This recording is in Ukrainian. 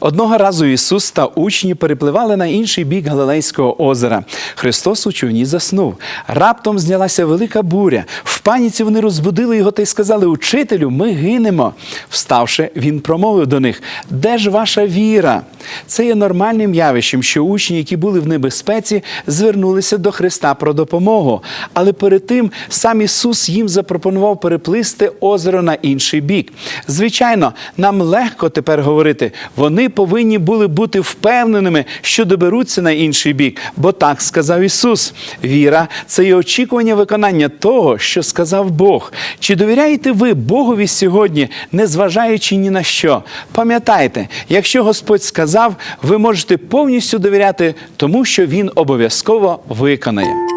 Одного разу Ісус та учні перепливали на інший бік Галилейського озера. Христос у човні заснув. Раптом знялася велика буря. Паніці вони розбудили його та й сказали: Учителю, ми гинемо. Вставши, він промовив до них: Де ж ваша віра? Це є нормальним явищем, що учні, які були в небезпеці, звернулися до Христа про допомогу. Але перед тим сам Ісус їм запропонував переплисти озеро на інший бік. Звичайно, нам легко тепер говорити, вони повинні були бути впевненими, що доберуться на інший бік, бо так сказав Ісус. Віра це є очікування виконання того, що сказав Бог. Чи довіряєте ви Богові сьогодні, незважаючи ні на що? Пам'ятайте, якщо Господь сказав, ви можете повністю довіряти тому, що Він обов'язково виконає.